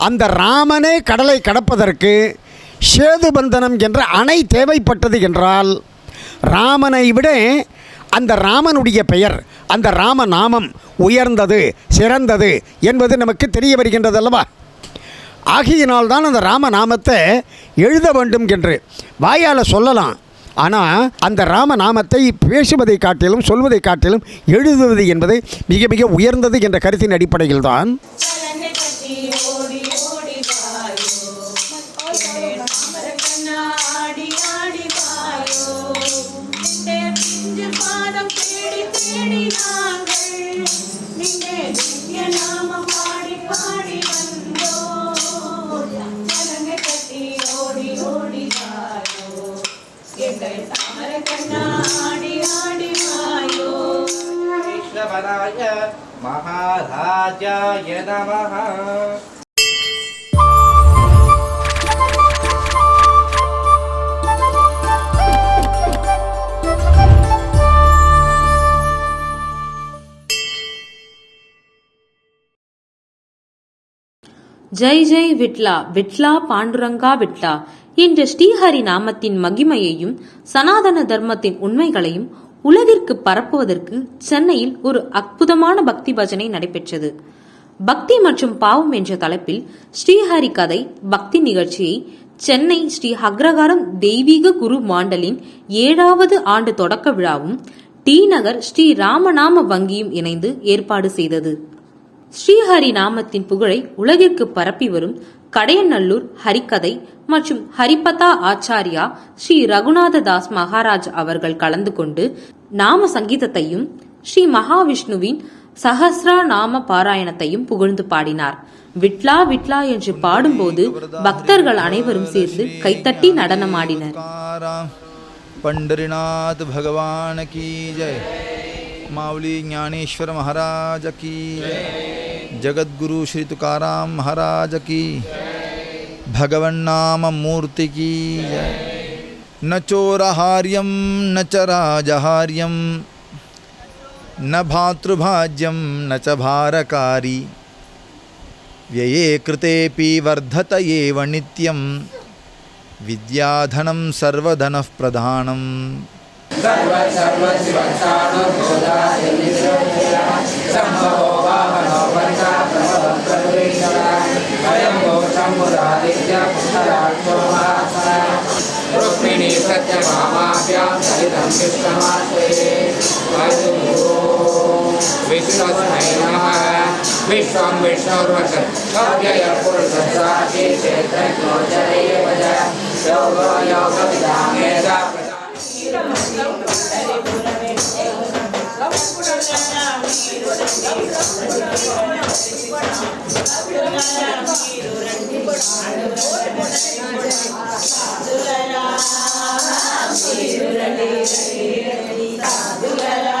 அந்த ராமனே கடலை கடப்பதற்கு சேதுபந்தனம் என்ற அணை தேவைப்பட்டது என்றால் ராமனை விட அந்த ராமனுடைய பெயர் அந்த ராமநாமம் உயர்ந்தது சிறந்தது என்பது நமக்கு தெரிய வருகின்றது அல்லவா ஆகையினால் தான் அந்த ராமநாமத்தை எழுத வேண்டும் என்று. வாயால் சொல்லலாம். ஆனால் அந்த ராமநாமத்தை பேசுவதை காட்டிலும் சொல்வதை காட்டிலும் எழுதுவது என்பது மிக மிக உயர்ந்தது என்ற கருத்தின் அடிப்படையில் தான் ഓടി ഓടി വായോ. കണ്ണ ആടി ആടി വായോ. നിന്റെ പിഞ്ചു പാദം തേടി തേടി നാങ്ങൾ. നിന്റെ ദിവ്യനാമ പാടി പാടി വന്നോ. ചലങ്ങ ഓടി ഓടി വായോ. എന്റെ താമര ആടി ആടി വായോ. മഹാരാജായ നമഃ. ஜெய் ஜெய் விட்லா விட்லா பாண்டுரங்கா விட்லா. என்ற ஸ்ரீஹரி நாமத்தின் மகிமையையும் சனாதன தர்மத்தின் உண்மைகளையும் உலகிற்கு பரப்புவதற்கு சென்னையில் ஒரு அற்புதமான பக்தி பஜனை நடைபெற்றது. பக்தி மற்றும் பாவம் என்ற தலைப்பில் ஸ்ரீஹரி கதை பக்தி நிகழ்ச்சியை சென்னை ஸ்ரீ அக்ரகாரம் தெய்வீக குரு மாண்டலின் ஏழாவது ஆண்டு தொடக்க விழாவும் டி நகர் ஸ்ரீ ராமநாம வங்கியும் இணைந்து ஏற்பாடு செய்தது. ஸ்ரீஹரி நாமத்தின் புகழை உலகிற்கு பரப்பி வரும் கடையநல்லூர் ஹரிக்கதை மற்றும் ஹரிபதா ஆச்சாரியா ஸ்ரீ ரகுநாத தாஸ் மகாராஜ் அவர்கள் கலந்து கொண்டு நாம சங்கீதத்தையும் ஸ்ரீ மகாவிஷ்ணுவின் சஹஸ்ரா நாம பாராயணத்தையும் புகழ்ந்து பாடினார். விட்லா விட்லா என்று பாடும்போது பக்தர்கள் அனைவரும் சேர்ந்து கைத்தட்டி நடனமாடினர். பண்டரிநாத் பகவான் கீ ஜெய். मावली ज्ञानेश्वर महाराज की। जय जगद्गुरु श्री तुकाराम महाराज की। भगवन नाम मूर्ति की। न चोरहार्यम न च राजहार्यम न भातृभाज्यम न च भारकारी। व्यये कृतेऽपि वर्धत एव नित्यं। विद्याधनं सर्वधनः प्रधानम्। सम्भवो वाहनो वर्षा अयं वो शम्भुरादित्यपुष्टराक्षो रुक्मिणी सत्यभामाभ्यां सहितं विश्वमाश्रये विश्वस्मै नमः विश्वं विष्णुर्वसव्ययपुरुषसाक्षी क्षेत्रज्ञोचरे योग योगविदामेता సాధులరా మీరు రండి రండి సాధులరా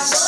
Oh,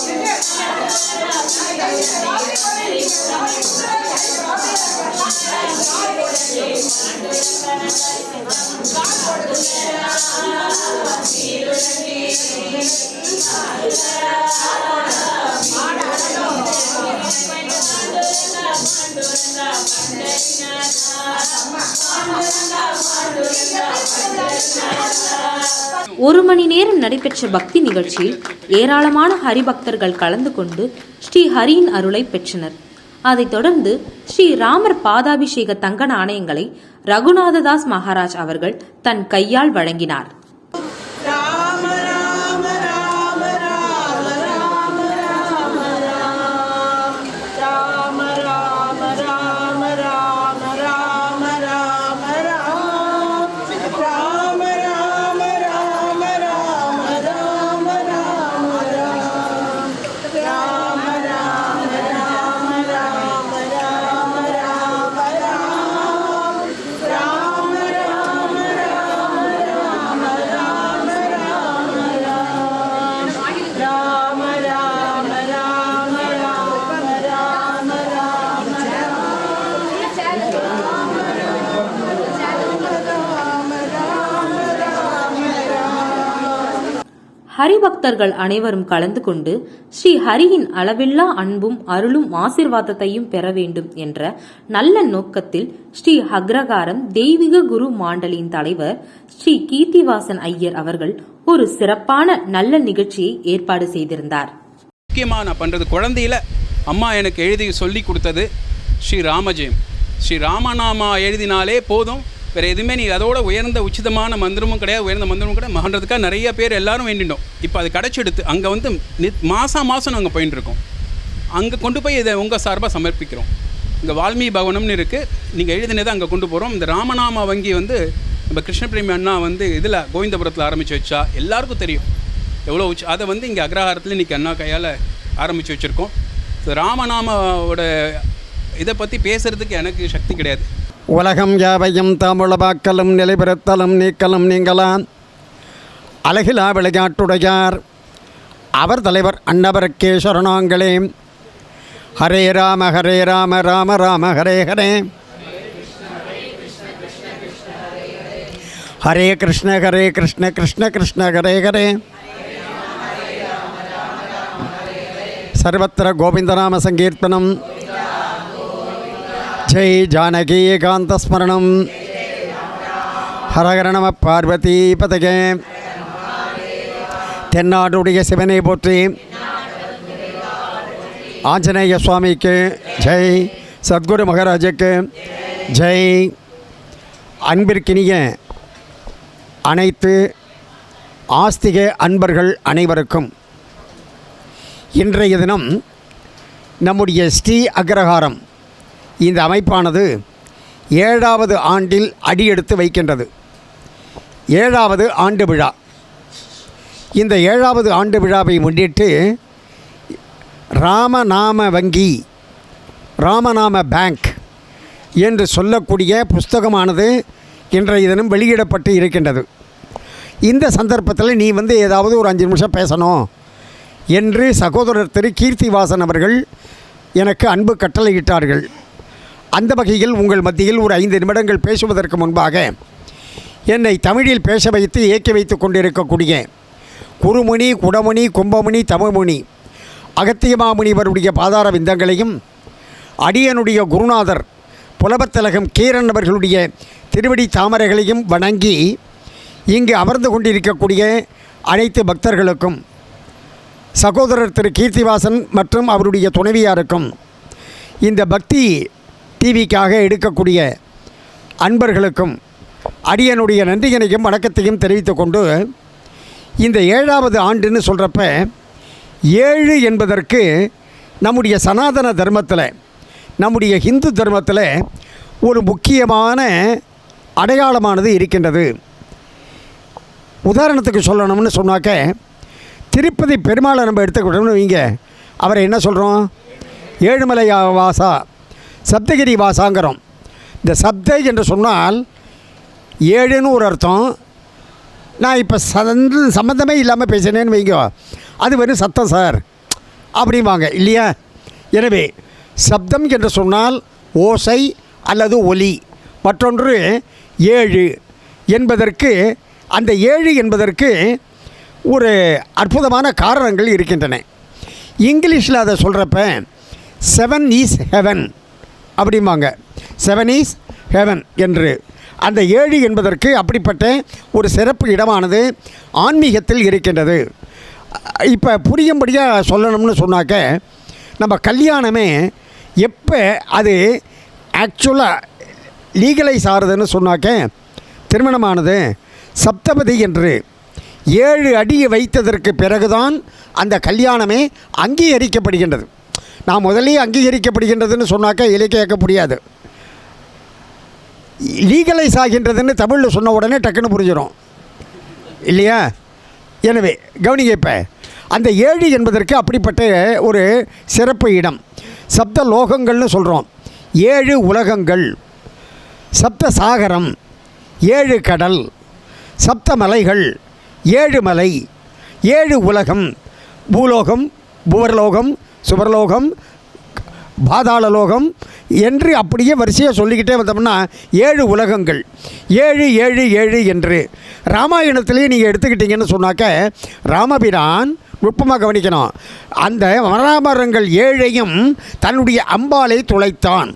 Thank you. ஒரு மணி நேரம் நடைபெற்ற பக்தி நிகழ்ச்சியில் ஏராளமான ஹரிபக்தர்கள் கலந்து கொண்டு ஸ்ரீ ஹரியின் அருளை பெற்றனர். அதைத் தொடர்ந்து ஸ்ரீ ராமர் பாதாபிஷேக தங்க நாணயங்களை ரகுநாததாஸ் மகாராஜ் அவர்கள் தன் கையால் வழங்கினார். ஹரிபக்தர்கள் அனைவரும் கலந்து கொண்டு ஸ்ரீ ஹரியின் அளவில்லா அன்பும் அருளும் ஆசிர்வாதத்தையும் பெற வேண்டும் என்ற நல்ல நோக்கத்தில் ஸ்ரீ அக்ரகாரம் தெய்வீக குரு மாண்டலியின் தலைவர் ஸ்ரீ கீர்த்திவாசன் ஐயர் அவர்கள் ஒரு சிறப்பான நல்ல நிகழ்ச்சியை ஏற்பாடு செய்திருந்தார். முக்கியமாக நான் பண்ணுறது குழந்தையில அம்மா எனக்கு எழுதி சொல்லி கொடுத்தது ஸ்ரீ ராமஜெயம். ஸ்ரீ ராமநாமா எழுதினாலே போதும். வேறு எதுவுமே நீ அதோட உயர்ந்த உச்சிதமான மந்திரமும் கிடையாது உயர்ந்த மந்திரமும் கிடையாது. மகன்றதுக்காக நிறைய பேர் எல்லாரும் வேண்டிட்டோம். இப்போ அது கிடச்செடுத்து அங்கே வந்து நித் மாதம் மாதம் நாங்கள் போயின்னு இருக்கோம். அங்கே கொண்டு போய் இதை உங்கள் சார்பாக சமர்ப்பிக்கிறோம். இங்கே வால்மீகி பவனம்னு இருக்குது நீங்கள் எழுதினதை அங்கே கொண்டு போகிறோம் இந்த ராமநாம வங்கி வந்து நம்ம கிருஷ்ணபிரேமி அண்ணா வந்து இதில் கோவிந்தபுரத்தில் ஆரம்பித்து வச்சா எல்லாருக்கும் தெரியும். எவ்வளோ உச்ச அதை வந்து இங்கே அக்ரஹாரத்தில் இன்றைக்கி அண்ணா கையால் ஆரம்பித்து வச்சுருக்கோம். ஸோ ராமநாமாவோட இதை பற்றி பேசுகிறதுக்கு எனக்கு சக்தி கிடையாது. உலகம் யாவையும் தமிழபாக்கலும் நிலைபெறுத்தலும் நீக்கலும் நீங்களாம் அழகிலா விளையாட்டுடையார். அவர் தலைவர் அன்னவருக்கே சரணாங்களே. ஹரே ராம ஹரே ராம ராம ராம ஹரே ஹரே. ஹரே கிருஷ்ண ஹரே கிருஷ்ண கிருஷ்ண கிருஷ்ண ஹரே ஹரே. சர்வத்திர கோவிந்தநாம சங்கீர்த்தனம். ஜெய் ஜானகி காந்தஸ்மரணம் ஹரஹர நம பார்வதி பதகே தென்னாடுடைய சிவனை போற்றி ஆஞ்சநேய சுவாமிக்கு ஜெய் சத்குரு மகாராஜுக்கு ஜெய் அன்பிற்கினிய அனைத்து ஆஸ்திக அன்பர்கள் அனைவருக்கும் இன்றைய தினம் நம்முடைய ஸ்ரீ அக்ரஹாரம் இந்த அமைப்பானது ஏழாவது ஆண்டில் அடியெடுத்து வைக்கின்றது. ஏழாவது ஆண்டு விழா. இந்த ஏழாவது ஆண்டு விழாவை முன்னிட்டு ராமநாம வங்கி ராமநாம பேங்க் என்று சொல்லக்கூடிய புஸ்தகமானது இன்றைய தினம் வெளியிடப்பட்டு இருக்கின்றது. இந்த சந்தர்ப்பத்தில் நீ வந்து ஏதாவது ஒரு அஞ்சு நிமிஷம் பேசணும் என்று சகோதரர் திரு கீர்த்திவாசன் அவர்கள் எனக்கு அன்பு கட்டளையிட்டார்கள். அந்த வகையில் உங்கள் மத்தியில் ஒரு ஐந்து நிமிடங்கள் பேசுவதற்கு முன்பாக என்னை தமிழில் பேச வைத்து இயக்கி வைத்து கொண்டிருக்கக்கூடிய குருமுனி குடமுனி கும்பமுனி தமிழ்முனி அகத்தியமாமுனிவருடைய பாதார விந்தங்களையும் அடியனுடைய குருநாதர் புலபத்திலகம் கீரன் அவர்களுடைய திருவடி தாமரைகளையும் வணங்கி இங்கு அமர்ந்து கொண்டிருக்கக்கூடிய அனைத்து பக்தர்களுக்கும் சகோதரர் திரு கீர்த்திவாசன் மற்றும் அவருடைய துணைவியாருக்கும் இந்த பக்தி டிவிக்காக எடுக்கக்கூடிய அன்பர்களுக்கும் அடியனுடைய நன்றியினையும் வணக்கத்தையும் தெரிவித்து கொண்டு இந்த ஏழாவது ஆண்டுன்னு சொல்கிறப்ப ஏழு என்பதற்கு நம்முடைய சனாதன தர்மத்தில் நம்முடைய ஹிந்து தர்மத்தில் ஒரு முக்கியமான அடையாளமானது இருக்கின்றது. உதாரணத்துக்கு சொல்லணும்னு சொன்னாக்க திருப்பதி பெருமாளை நம்ம எடுத்துக்கிட்டோம்னு வைங்க. அவரை என்ன சொல்கிறோம் ஏழுமலை வாசா. சப்தகிரி வாசாங்கிறோம் இந்த சப்தை என்று சொன்னால் ஏழுன்னு ஒரு அர்த்தம். நான் இப்போ சந்த சம்மந்தமே இல்லாமல் பேசினேன்னு வைங்க. அது வெறும் சத்தம் சார். அப்படிம்பாங்க. இல்லையா? எனவே சப்தம் என்று சொன்னால் ஓசை அல்லது ஒலி. மற்றொன்று ஏழு என்பதற்கு அந்த ஏழு என்பதற்கு ஒரு அற்புதமான காரணங்கள் இருக்கின்றன. இங்கிலீஷில் அதை சொல்கிறப்ப செவன் இஸ் ஹெவன் அப்படிம்பாங்க. செவன் ஈஸ் ஹெவன் என்று. அந்த ஏழு என்பதற்கு அப்படிப்பட்ட ஒரு சிறப்பு இடமானது ஆன்மீகத்தில் இருக்கின்றது. இப்போ புரியும்படியாக சொல்லணும்னு சொன்னாக்க நம்ம கல்யாணமே எப்போ அது ஆக்சுவலாக லீகலைஸ் ஆறுதுன்னு சொன்னாக்க திருமணமானது சப்தபதி என்று. ஏழு அடியை வைத்ததற்கு பிறகுதான் அந்த கல்யாணமே அங்கீகரிக்கப்படுகின்றது. நான் முதலே அங்கீகரிக்கப்படுகின்றதுன்னு சொன்னாக்க இலக்கியாக்க முடியாது. லீகலைஸ் ஆகின்றதுன்னு தமிழில் சொன்ன உடனே டக்குன்னு புரிஞ்சிடும் இல்லையா? எனவே கவனிங்க இப்போ அந்த ஏழு என்பதற்கு அப்படிப்பட்ட ஒரு சிறப்பு இடம். சப்த லோகங்கள்னு சொல்கிறோம் ஏழு உலகங்கள். சப்த சாகரம் ஏழு கடல் சப்த மலைகள் ஏழு மலை ஏழு உலகம் பூலோகம் புவர்லோகம் சுவர்லோகம் பாதாளலோகம் என்று அப்படியே வரிசையாக சொல்லிக்கிட்டே வந்தோம்னா ஏழு உலகங்கள். ஏழு ஏழு ஏழு என்று. ராமாயணத்திலேயே நீங்கள் எடுத்துக்கிட்டீங்கன்னு சொன்னாக்க ராமபிரான் நுட்பமாக கவனிக்கணும். அந்த வனராமரங்கள் ஏழையும் தன்னுடைய அம்பாலை துளைத்தான்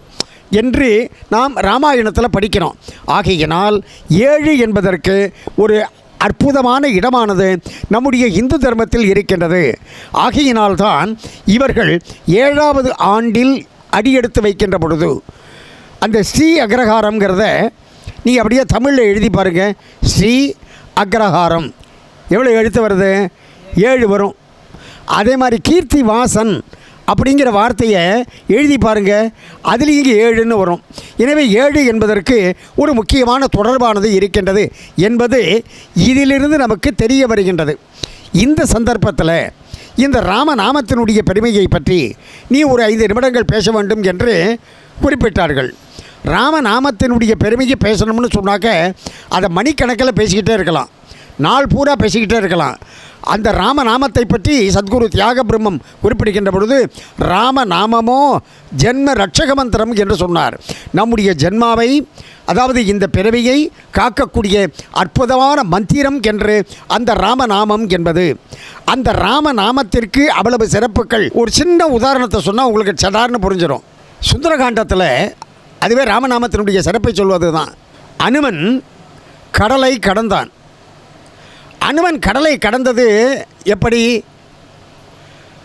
என்று நாம் ராமாயணத்தில் படிக்கிறோம். ஆகையினால் ஏழு என்பதற்கு ஒரு அற்புதமான இடமானது நம்முடைய இந்து தர்மத்தில் இருக்கின்றது. ஆகையினால்தான் இவர்கள் ஏழாவது ஆண்டில் அடியெடுத்து வைக்கின்ற பொழுது அந்த ஸ்ரீ அக்ரஹாரம்ங்கிறத நீங்கள் அப்படியே தமிழில் எழுதி பாருங்கள் ஸ்ரீ அக்ரஹாரம். எவ்வளோ எழுத்து வருது? ஏழு வரும். அதே மாதிரி கீர்த்தி வாசன் அப்படிங்கிற வார்த்தையை எழுதி பாருங்கள் அதுலேயும் இங்கே ஏழுன்னு வரும். எனவே ஏழு என்பதற்கு ஒரு முக்கியமான தொடர்பானது இருக்கின்றது என்பது இதிலிருந்து நமக்கு தெரிய வருகின்றது. இந்த சந்தர்ப்பத்தில் இந்த ராமநாமத்தினுடைய பெருமையை பற்றி நீ ஒரு ஐந்து நிமிடங்கள் பேச வேண்டும் என்று குறிப்பிட்டார்கள். ராமநாமத்தினுடைய பெருமையை பேசணும்னு சொன்னாக்க அதை மணிக்கணக்கில் பேசிக்கிட்டே இருக்கலாம். நாள் பூரா பேசிக்கிட்டே இருக்கலாம். அந்த ராமநாமத்தை பற்றி சத்குரு தியாக பிரம்மம் குறிப்பிடுகின்ற பொழுது ராமநாமமோ ஜென்ம ரட்சக மந்திரம் என்று சொன்னார். நம்முடைய ஜென்மாவை அதாவது இந்த பிறவியை காக்கக்கூடிய அற்புதமான மந்திரம் என்று அந்த ராமநாமம் என்பது. அந்த ராமநாமத்திற்கு அவ்வளவு சிறப்புகள். ஒரு சின்ன உதாரணத்தை சொன்னால் உங்களுக்கு சடார்னு புரிஞ்சிடும் சுந்தரகாண்டத்தில் அதுவே ராமநாமத்தினுடைய சிறப்பை சொல்வது தான் அனுமன் கடலை கடந்தான். அனுமன் கடலை கடந்தது எப்படி?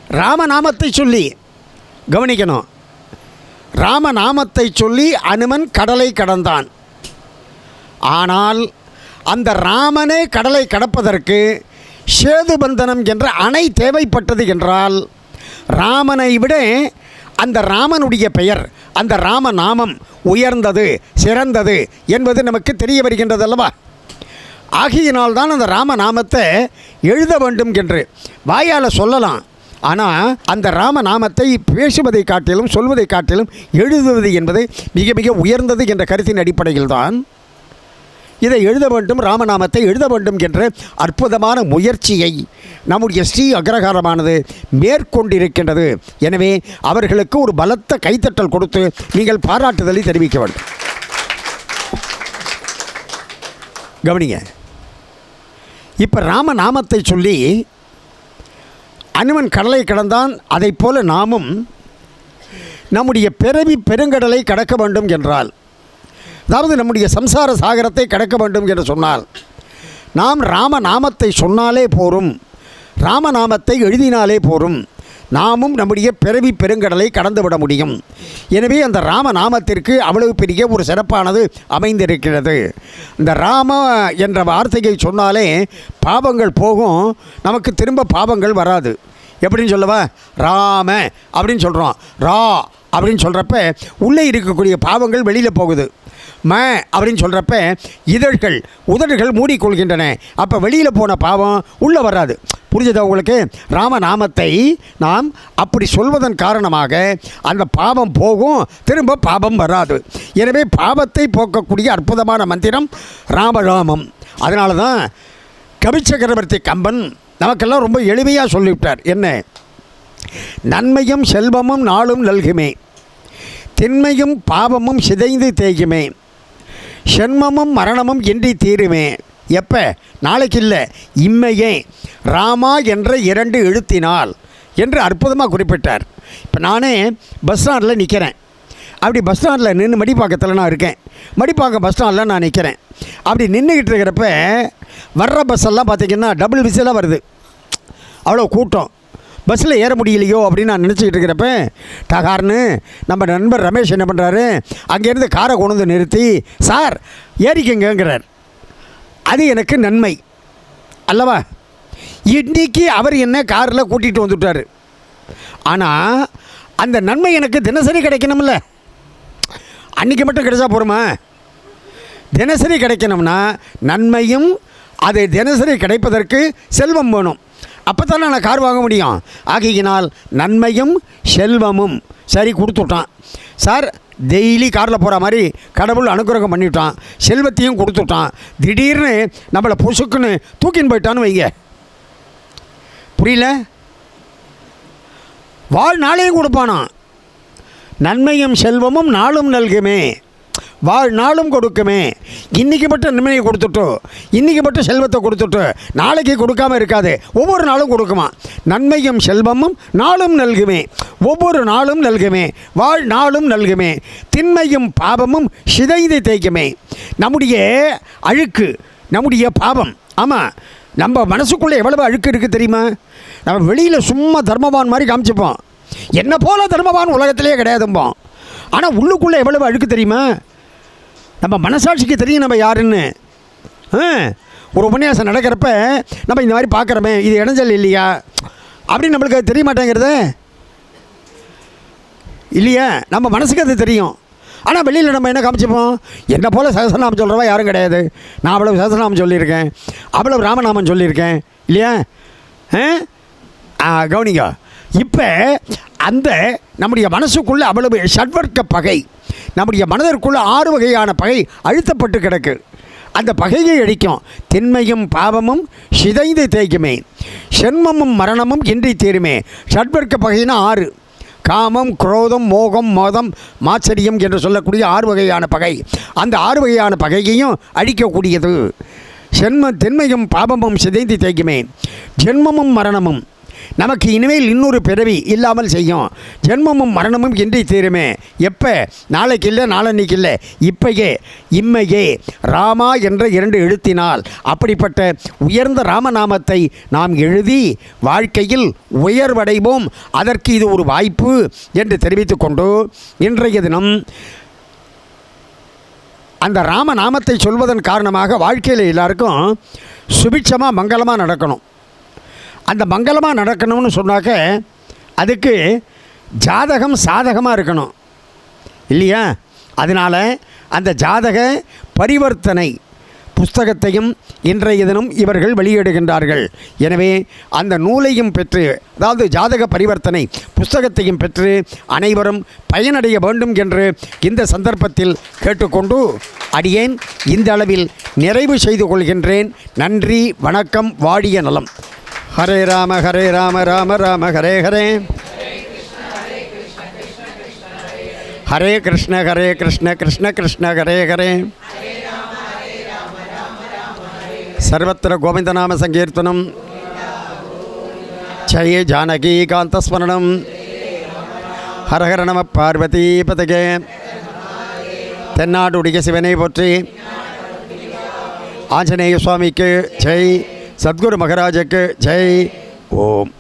ராமநாமத்தை சொல்லி கவனிக்கணும். ராமநாமத்தை சொல்லி அனுமன் கடலை கடந்தான். ஆனால் அந்த ராமனே கடலை கடப்பதற்கு சேதுபந்தனம் என்ற அணை தேவைப்பட்டது என்றால் ராமனை விட அந்த ராமனுடைய பெயர் அந்த ராமநாமம் உயர்ந்தது சிறந்தது என்பது நமக்கு தெரிய வருகின்றது அல்லவா? ஆகையினால்தான் அந்த ராமநாமத்தை எழுத வேண்டும் என்று வாயால் சொல்லலாம். ஆனால் அந்த ராமநாமத்தை பேசுவதை காட்டிலும் சொல்வதை காட்டிலும் எழுதுவது என்பது மிக மிக உயர்ந்தது என்ற கருத்தின் அடிப்படையில் தான் இதை எழுத வேண்டும் ராமநாமத்தை எழுத வேண்டும் என்ற அற்புதமான முயற்சியை நம்முடைய ஸ்ரீ அக்ரகாரமானது மேற்கொண்டிருக்கின்றது. எனவே அவர்களுக்கு ஒரு பலத்த கைத்தட்டல் கொடுத்து நீங்கள் பாராட்டுதலை தெரிவிக்க வேண்டும். கவனிங்க. இப்போ ராமநாமத்தை சொல்லி அனுமன் கடலை கடந்தான் அதைப் போல நாமும் நம்முடைய பிறவி பெருங்கடலை கடக்க வேண்டும் என்றால் அதாவது நம்முடைய சம்சார சாகரத்தை கடக்க வேண்டும் என்று சொன்னால் நாம் ராமநாமத்தை சொன்னாலே போரும் ராமநாமத்தை எழுதினாலே போரும் நாமும் நம்முடைய பிறவி பெருங்கடலை கடந்து விட முடியும். எனவே அந்த ராம நாமத்திற்கு அவ்வளவு பெரிய ஒரு சிறப்பானது அமைந்திருக்கிறது. இந்த ராம என்ற வார்த்தையை சொன்னாலே பாவங்கள் போகும். நமக்கு திரும்ப பாவங்கள் வராது. எப்படின்னு சொல்லவா? ராம அப்படின்னு சொல்கிறோம் ரா அப்படின்னு சொல்கிறப்ப உள்ளே இருக்கக்கூடிய பாவங்கள் வெளியில் போகுது. ம அப்படின்னு சொல்கிறப்ப இதழ்கள் உதடுகள் மூடிக்கொள்கின்றன. அப்போ வெளியில் போன பாவம் உள்ளே வராது. புரிஞ்சதா உங்களுக்கு? ராமநாமத்தை நாம் அப்படி சொல்வதன் காரணமாக அந்த பாவம் போகும் திரும்ப பாவம் வராது. எனவே பாவத்தை போக்கக்கூடிய அற்புதமான மந்திரம் ராமராமம் அதனால தான் கவிச்சக்கரவர்த்தி கம்பன் நமக்கெல்லாம் ரொம்ப எளிமையாக சொல்லிவிட்டார். என்ன? நன்மையும் செல்வமும் நாளும் நல்குமே. திண்மையும் பாவமும் சிதைந்து தேய்க்குமே சென்மமும் மரணமும் இன்றி தீருமே. எப்போ? நாளைக்கு இல்லை இம்மையே. ராமா என்ற இரண்டு எழுத்தினால் என்று அற்புதமாக குறிப்பிட்டார். இப்போ நானே பஸ் ஸ்டாண்டில் நிற்கிறேன் அப்படி பஸ் ஸ்டாண்டில் நின்று மடிப்பாக்கத்தில் நான் இருக்கேன். மடிப்பாக்கம் பஸ் ஸ்டாண்டில் நான் நிற்கிறேன் அப்படி நின்றுக்கிட்டு இருக்கிறப்ப வர்ற பஸ்ஸெல்லாம் பார்த்திங்கன்னா டபுள் விசிலாக வருது. அவ்வளோ கூட்டம். பஸ்ஸில் ஏற முடியலையோ அப்படின்னு நான் நினச்சிக்கிட்டு இருக்கிறப்ப டகார்னு நம்ம நண்பர் ரமேஷ் என்ன பண்ணுறாரு அங்கேருந்து காரை கொண்டு வந்து நிறுத்தி சார் ஏறிக்கங்கிறார் அது எனக்கு நன்மை. அல்லவா? இன்னைக்கு அவர் என்ன காரில் கூட்டிகிட்டு வந்துட்டார். ஆனால் அந்த நன்மை எனக்கு தினசரி கிடைக்கணும்ல. அன்றைக்கி மட்டும் கிடைச்சா போகிறோமா தினசரி கிடைக்கணும்னா நன்மையும் அது தினசரி கிடைப்பதற்கு செல்வம் வேணும். அப்போ தானே நான் கார் வாங்க முடியும். ஆகையினால் நன்மையும் செல்வமும். சரி கொடுத்துட்டான். சார் டெய்லி காரில் போகிற மாதிரி கடவுள் அனுகிரகம் பண்ணிவிட்டான் செல்வத்தையும் கொடுத்துட்டான். திடீர்னு நம்மளை பொசுக்குன்னு தூக்கின்னு போயிட்டான்னு வைங்க. புரியல? வாழ்நாளையும் கொடுப்பானான் நன்மையும் செல்வமும் நாளும் நல்குமே. வாழ்நாளும் கொடுக்குமே. இன்றைக்கி மட்டும் நிம்மதியை கொடுத்துட்டோம் இன்றைக்கி மட்டும் செல்வத்தை கொடுத்துட்டோம் நாளைக்கு கொடுக்காம இருக்காது. ஒவ்வொரு நாளும் கொடுக்குமா? நன்மையும் செல்வமும் நாளும் நல்குமே. ஒவ்வொரு நாளும் நல்குமே. வாழ்நாளும் நல்குமே. திண்மையும் பாவமும் சிதைந்து தேய்க்குமே. நம்முடைய அழுக்கு நம்முடைய பாவம் ஆமாம் நம்ம மனசுக்குள்ளே எவ்வளவு அழுக்கு இருக்குது தெரியுமா? நம்ம வெளியில் சும்மா தர்மவான் மாதிரி காமிச்சுப்போம். என்ன போல தர்மவான் உலகத்திலே கிடையாதும்போம். ஆனால் உள்ளுக்குள்ளே எவ்வளவு அழுக்கு தெரியுமா? நம்ம மனசாட்சிக்கு தெரியும் நம்ம யாருன்னு. ஒரு உபன்யாசம் நடக்கிறப்ப நம்ம இந்த மாதிரி பார்க்குறோமே இது இடைஞ்சல் இல்லையா? அப்படின்னு நம்மளுக்கு அது தெரிய மாட்டேங்கிறது? இல்லையா? நம்ம மனசுக்கு அது தெரியும். ஆனால் வெளியில் நம்ம என்ன காமிச்சிப்போம்? என்னை போல் சகசநாமம் சொல்கிறவா யாரும் கிடையாது. நான் அவ்வளவு சகசநாமம் சொல்லியிருக்கேன். அவ்வளவு ராமநாமம் சொல்லியிருக்கேன். இல்லையா? ஆ? இப்போ அந்த நம்முடைய மனசுக்குள்ளே அவ்வளவு ஷட்வர்க்க பகை. நம்முடைய மனதிற்குள்ள ஆறு வகையான பகை அழுத்தப்பட்டு கிடக்கு. அந்த பகையை அழிக்கும் திண்மையும் பாவமும் சிதைந்து தேய்க்குமே. சென்மமும் மரணமும் இன்றி தீருமே. ஷட்வர்க்க பகைனா ஆறு. காமம் குரோதம் மோகம் மோதம் மாச்சரியம் என்று சொல்லக்கூடிய ஆறு வகையான பகை. அந்த ஆறு வகையான பகையையும் அழிக்கக்கூடியது. சென்ம தென்மையும் பாபமும் சிதைந்து தேய்க்குமே. ஜென்மமும் மரணமும். நமக்கு இனிமேல் இன்னொரு பிறவி இல்லாமல் செய்யும். ஜென்மமும் மரணமும் இன்றி தீருமே. எப்போ? நாளைக்கு இல்லை நாளன்னைக்கு இல்லை இப்பயே இம்மையே. ராமா என்ற இரண்டு எழுத்தினால் அப்படிப்பட்ட உயர்ந்த ராமநாமத்தை நாம் எழுதி வாழ்க்கையில் உயர்வடைவோம். அதற்கு இது ஒரு வாய்ப்பு என்று தெரிவித்துக்கொண்டு இன்றைய தினம் அந்த ராமநாமத்தை சொல்வதன் காரணமாக வாழ்க்கையில் எல்லாருக்கும் சுபிட்சமாக மங்களமாக நடக்கணும். அந்த மங்களமாக நடக்கணும்னு சொன்னாக்க அதுக்கு ஜாதகம் சாதகமாக இருக்கணும். இல்லையா? அதனால் அந்த ஜாதக பரிவர்த்தனை புஸ்தகத்தையும் இன்றைய தினம் இவர்கள் வெளியிடுகின்றார்கள். எனவே அந்த நூலையும் பெற்று அதாவது ஜாதக பரிவர்த்தனை புஸ்தகத்தையும் பெற்று அனைவரும் பயனடைய வேண்டும் என்று இந்த சந்தர்ப்பத்தில் கேட்டுக்கொண்டு அடியேன் இந்த அளவில் நிறைவு செய்து கொள்கின்றேன். நன்றி வணக்கம் வாடிய நலம். ஹரே ராம ஹரே ராம ராம ராம ஹரே ஹரே. ஹரே கிருஷ்ண ஹரே கிருஷ்ண கிருஷ்ண கிருஷ்ண ஹரே ஹரே. சர்வத்திர கோவிந்தநாம சங்கீர்த்தனம். ஜெய ஜானகி காந்தஸ்மரணம். ஹரஹர நம பார்வதி பதகே. தென்னாடு உடைய சிவனை போற்றி. ஆஞ்சநேய சுவாமிக்கு ஜெய். சத்குரு மகராஜக்கு ஜெய். ஓம்.